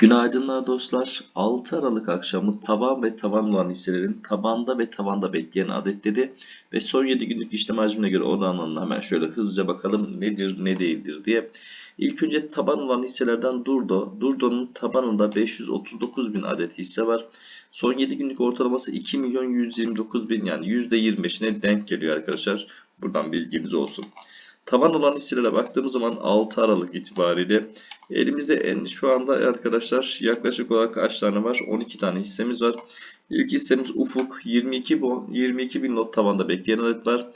Günaydınlar dostlar. 6 Aralık akşamı taban ve tavan olan hisselerin tabanda ve tavanda bekleyen adetleri ve son 7 günlük işlem hacmine göre oranlarına hemen şöyle hızlıca bakalım nedir ne değildir diye. İlk önce taban olan hisselerden Durdo. Durdo'nun tabanında 539 bin adet hisse var. Son 7 günlük ortalaması 2 milyon 129 bin yani %25'ine denk geliyor arkadaşlar. Buradan bilginiz olsun. Taban olan hisselere baktığımız zaman 6 Aralık itibariyle elimizde en şu anda arkadaşlar yaklaşık olarak kaç tane var? 12 tane hissemiz var. İlk hissemiz Ufuk 22 bon 22 bin not tavanda bekleyen adet var.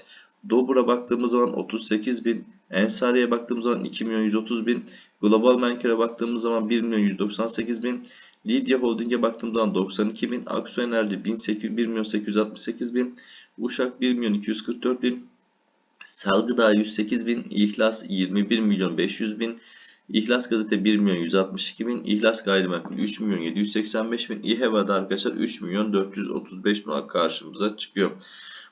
Dobr'a baktığımız zaman 38 bin. Ensari'ye baktığımız zaman 2 milyon 130 bin. Global Menker'e baktığımız zaman 1 milyon 198 bin. Lidya Holding'e baktığımız zaman 92 bin. Aksu Enerji 1800 1 milyon 868 bin. Uşak 1 milyon 244 bin. Salgıdağ 108 bin, İhlas 21 milyon 500 bin, İhlas Gazete 1 milyon 162 bin, İhlas Gayrimenkul 3 milyon 785 bin, İHEVA'da arkadaşlar 3 milyon 435 bin karşımıza çıkıyor.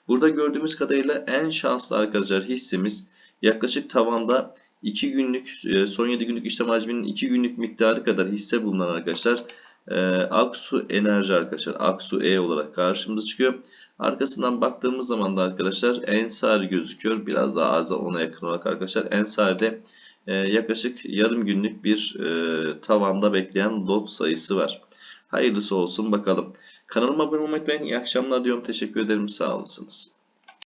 Burada gördüğümüz kadarıyla en şanslı arkadaşlar hissemiz yaklaşık tavanda 2 günlük e, son 7 günlük işlem hacminin 2 günlük miktarı kadar hisse bulunan arkadaşlar e, Aksu Enerji arkadaşlar Aksu E olarak karşımıza çıkıyor. Arkasından baktığımız zaman da arkadaşlar Ensar gözüküyor. Biraz daha az ona yakın olarak arkadaşlar Ensar'de e, yaklaşık yarım günlük bir e, tavanda bekleyen lot sayısı var. Hayırlısı olsun bakalım. Kanalıma abone olmayı unutmayın. İyi akşamlar diyorum. Teşekkür ederim. Sağ olasınız.